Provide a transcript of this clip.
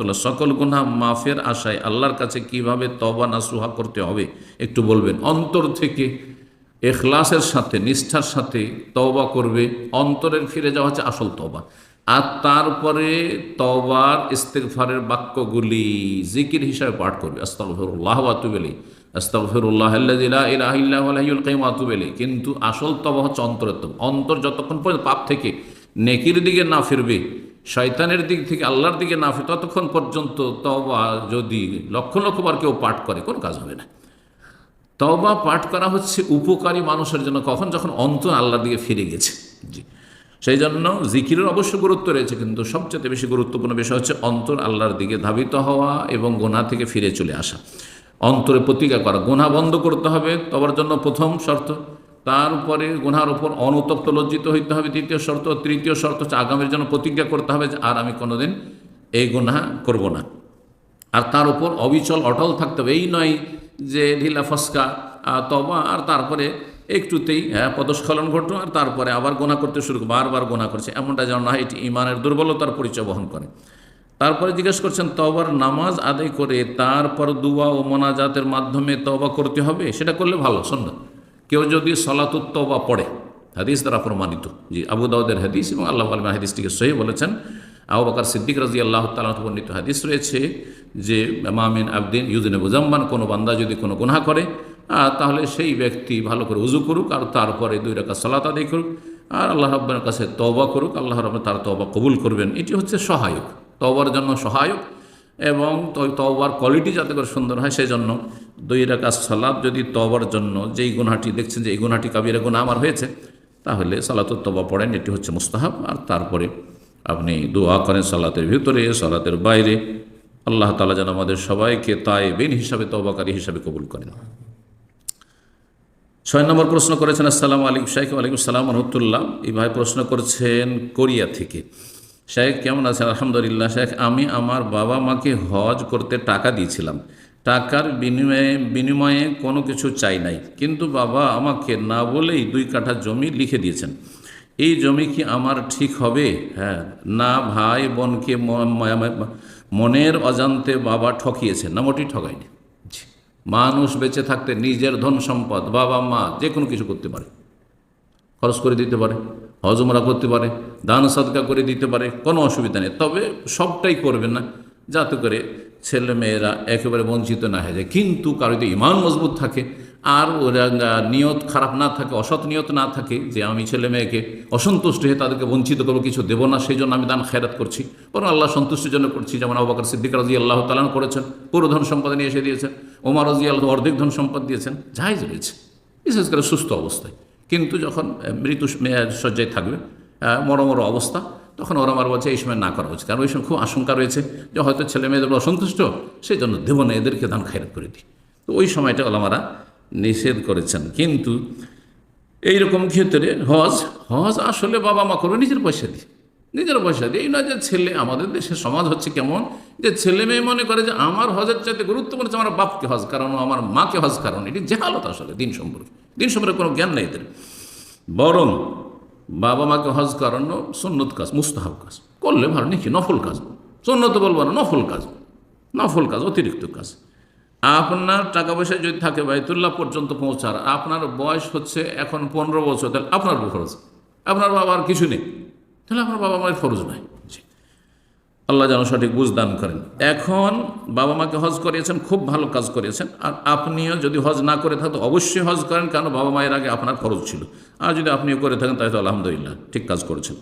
রহমতুল্লাহ সকল গুনাহ মাফের আশায় আল্লাহর কাছে কীভাবে তবা নাসুহা করতে হবে একটু বলবেন। অন্তর থেকে এখলাসের সাথে, নিষ্ঠার সাথে তওবা করবে, অন্তরের ফিরে যাওয়া হচ্ছে আসল তবা আর তারপরে তওবার ইস্তেগফারের বাক্যগুলি জিকির হিসাবে পাঠ করবে। আস্তাগফিরুল্লাহ ওয়া আতুবু ইলাইহি। আস্তাগফিরুল্লাহ আল্লাযী লা ইলাহা ইল্লা হুয়াল হাইয়ুল কাইয়্যুম ওয়া আতুবু ইলাইহি। কিন্তু আসল তবা হচ্ছে অন্তরের তবা অন্তর যতক্ষণ পর্যন্ত পাপ থেকে নেকির দিকে না ফিরবে শয়তানের দিক থেকে আল্লাহর দিকে না ফিরে, ততক্ষণ পর্যন্ত তবা যদি লক্ষ লক্ষবার কেউ পাঠ করে, কোনো কাজ হবে না। তবা পাঠ করা হচ্ছে উপকারী মানুষের জন্য, কখন? যখন অন্তর আল্লাহর দিকে ফিরে গেছে। জি। সেই জন্য জিকিরের অবশ্য গুরুত্ব রয়েছে, কিন্তু সবচেয়ে বেশি গুরুত্বপূর্ণ বিষয় হচ্ছে অন্তর আল্লাহর দিকে ধাবিত হওয়া এবং গোনা থেকে ফিরে চলে আসা। অন্তরে প্রতিজ্ঞা করা। গোনা বন্ধ করতে হবে, তবার জন্য প্রথম শর্ত। তারপরে গুনার ওপর অনুতপ্ত লজ্জিত হইতে হবে। দ্বিতীয় শর্ত, তৃতীয় শর্ত হচ্ছে আগামীর জন্য প্রতিজ্ঞা করতে হবে যে আর আমি কোনোদিন এই গুনাহ করব না। আর তার উপর অবিচল, অটল থাকতে হবে। এই নয় যে ঢিলা ফসকা তবা আর তারপরে একটুতেই হ্যাঁ পদস্খলন ঘটলো, আর তারপরে আবার গোনা করতে শুরু বারবার গোনা করছে। এমনটা যেন না এটি ইমানের দুর্বলতার পরিচয় বহন করে। তারপরে জিজ্ঞেস করছেন তবার নামাজ আদায় করে তারপর দুয়া ও মোনাজাতের মাধ্যমে তবা করতে হবে? সেটা করলে ভালো না কেউ যদি সলাতুত তবা পড়ে, হাদিস দ্বারা প্রমাণিত। জি, আবু দাউদের হাদিস এবং আল্লাহ আলমা হাদিসটিকে সহি বলেছেন। আবু বাকার সিদ্দিক রাজি আল্লাহ তালা বর্ণিত হাদিস রয়েছে যে মামিন আবদিন ইউদিন বুজাম্মান কোনো বান্দা যদি কোনো গুনাহ করে তাহলে সেই ব্যক্তি ভালো করে উজু করুক আর তারপরে দুই রাখা সালাত আদায় করুক। আর আল্লাহ রব্বানের কাছে তওবা করুক, আল্লাহ রব্বান তার তওবা কবুল করবেন। এটি হচ্ছে সহায়ক। তওবার জন্য সহায়ক। এবং তওবার কোয়ালিটি যাতে করে সুন্দর হয় সেই জন্য দুই রাখা সালাদ যদি তওবার জন্য যেই গুনাহটি দেখছেন যে এই গুনাহটি কাবিরা গুনাহ আমার হয়েছে, তাহলে সালাতুত তবা পড়েন, এটি হচ্ছে মুস্তাহাব। আর তারপরে আপনি দোয়া করেন সালাতের ভিতরে, সালাতের বাইরে। আল্লাহ তালা যেন আমাদের সবাইকে তাই হিসাবে তবাকারী হিসাবে কবুল করেন। ছয় নম্বর প্রশ্ন করেছেন, আসসালামু আলাইকুম শাইখ, ওয়ালাইকুম সালাম রহমতুল্লাহ। এই ভাই প্রশ্ন করছেন, কোরিয়া থেকে। শেখ কেমন আছেন? আলহামদুলিল্লাহ শেখ আমি আমার বাবা মাকে হজ করতে টাকা দিয়েছিলাম। টাকার বিনিময়ে বিনিময়ে কোনো কিছু চাই নাই। কিন্তু বাবা আমাকে না বলেই দুই কাঠা জমি লিখে দিয়েছেন। এই জমি কি আমার ঠিক হবে? হ্যাঁ না ভাই, বোনকে মনের অজান্তে বাবা ঠকিয়েছেন না মোটেই ঠকায়নি মানুষ বেঁচে থাকতে নিজের ধন সম্পদ বাবা, মা যে কোনো কিছু করতে পারে। খরচ করে দিতে পারে, হজমরা করতে পারে, দান সাদকা করে দিতে পারে, কোনো অসুবিধা নেই। তবে সবটাই করবে না, যাতে করে ছেলে মেয়েরা একেবারে বঞ্চিত না হয়ে যায়। কিন্তু কারও যদি ইমান মজবুত থাকে, আর ওরা নিয়ত খারাপ না থাকে, অসৎ নিয়ত না থাকে, যে আমি ছেলে মেয়েকে অসন্তুষ্ট হয়ে তাদেরকে বঞ্চিত করব, কিছু দেবো না সেই জন্য আমি দান খেরাত করছি, বরং আল্লাহ সন্তুষ্টির জন্য করছি, যেমন আবাকর সিদ্দিক রাজি আল্লাহ তালান করেছেন, পুরো ধন সম্পদ নিয়ে এসে দিয়েছেন ওমর রাজি আল্লাহ অর্ধেক ধন সম্পদ দিয়েছেন যাই রয়েছে। বিশেষ করে সুস্থ অবস্থায়। কিন্তু যখন মৃত মৃত্যু শয্যায় থাকবে মরমর মরো মরো অবস্থা, তখন ওরা আমার বলছে, এই সময় না করা উচিত। কারণ ওই সময় খুব আশঙ্কা রয়েছে যে হয়তো ছেলে মেয়েদের অসন্তুষ্ট সেই জন্য দেব না এদেরকে, দান খায়রাত করে দিই। তো ওই সময়টা ওলামারা নিষেধ করেছেন। কিন্তু এইরকম ক্ষেত্রে হজ হজ আসলে বাবা মা করবে, নিজের পয়সা দিয়ে। নিজের পয়সা দিয়ে এই নয় যে ছেলে, আমাদের দেশের সমাজ হচ্ছে কেমন? যে ছেলে মেয়ে মনে করে যে আমার হজের চাইতে গুরুত্বপূর্ণ হচ্ছে আমার বাপকে হজ কারণ আমার মাকে হজ কারণ এটি জেহালত আসলে দিন সম্পর্কে। দিন সম্পর্কে কোনো জ্ঞান নেই এদের। বরং বাবা মাকে হজ করানো সুন্নত কাজ, মুস্তাহাব কাজ। করলে ভালো, নাকি? নফল কাজ। সুন্নত বলব না, নফল কাজ। নফল কাজ, অতিরিক্ত কাজ। আপনার টাকা পয়সা যদি থাকে বাইতুল্লাহ পর্যন্ত পৌঁছার, আপনার বয়স হচ্ছে এখন পনেরো বছর, তাহলে আপনার খরচ। আপনার বাবার কিছু নেই। তাহলে আমার বাবা মায়ের ফরজ নাই আল্লাহ যেন সঠিক বুঝ দান করেন। এখন বাবা মাকে হজ করিয়েছেন, খুব ভালো কাজ করিয়েছেন। আর আপনিও যদি হজ না করে থাকেন অবশ্যই হজ করেন, কারণ বাবা মায়ের আগে আপনার খরচ ছিল। আর যদি আপনিও করে থাকেন, তাহলে আলহামদুলিল্লাহ, ঠিক কাজ করেছেন।